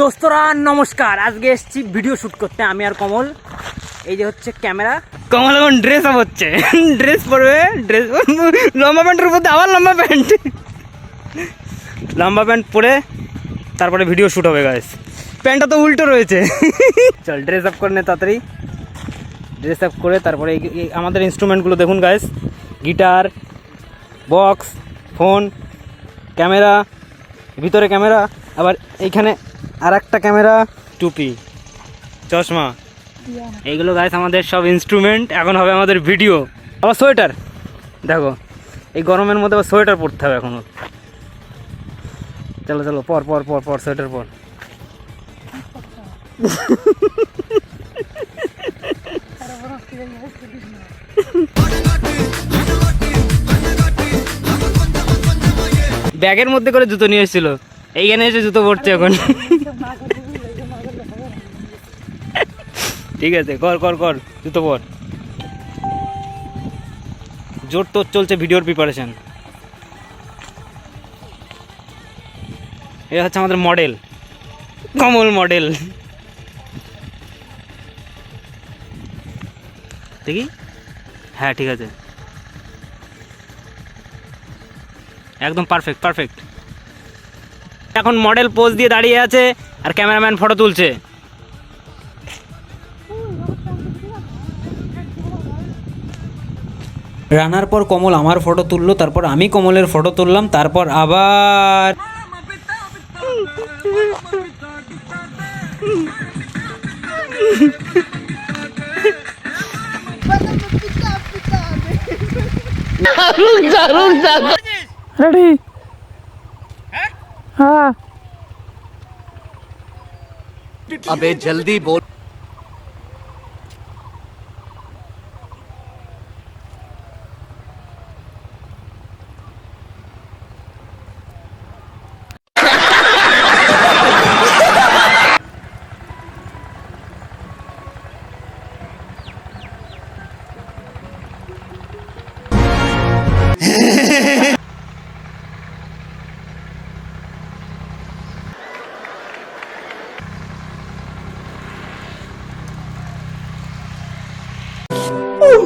দোস্তরা নমস্কার। আজকে এসেছি ভিডিও শুট করতে আমি আর কমল। এই যে হচ্ছে ক্যামেরা। কমল এখন ড্রেস আপ হচ্ছে। ড্রেস পরবে ড্রেস লম্বা প্যান্টের উপর আবার লম্বা প্যান্ট। লম্বা প্যান্ট পরে তারপরে ভিডিও শুট হবে গাইস প্যান্টটা তো উল্টো রয়েছে। চল ড্রেস আপ করে নে তাড়াতাড়ি। ড্রেস আপ করে তারপরে আমাদের ইনস্ট্রুমেন্টগুলো দেখুন guys guitar box phone camera ভিতরে ক্যামেরা আবার এইখানে আর একটা ক্যামেরা, টুপি, চশমা। এইগুলো গাইস আমাদের সব ইনস্ট্রুমেন্ট এখন হবে আমাদের ভিডিও আবার সোয়েটার। দেখো, এই গরমের মধ্যে আবার সোয়েটার পরতে হবে এখনও। চলো চলো, পর পর পর পর, সোয়েটার পর। ব্যাগের মধ্যে করে জুতো নিয়ে এসেছিল। এইখানে এসে জুতো পড়ছে এখন। ঠিক আছে, কর কর কর, জুতো পর। জোর তোর চলছে ভিডিওর প্রিপারেশন এটা হচ্ছে আমাদের মডেল কমল মডেল দেখি? হ্যাঁ ঠিক আছে। একদম পারফেক্ট পারফেক্ট এখন মডেল পোজ দিয়ে দাঁড়িয়ে আছে আর ক্যামেরাম্যান ফটো তুলছে। রানার পর কমল আমার ফটো তুললো তারপর আমি কমলের ফটো তুললাম তারপর আবার रेडी हाँ। अबे जल्दी बोल। Oh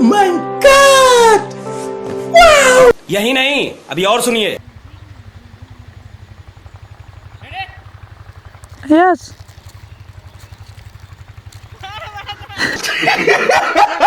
यही नहीं अभी और सुनिए। Yes yes.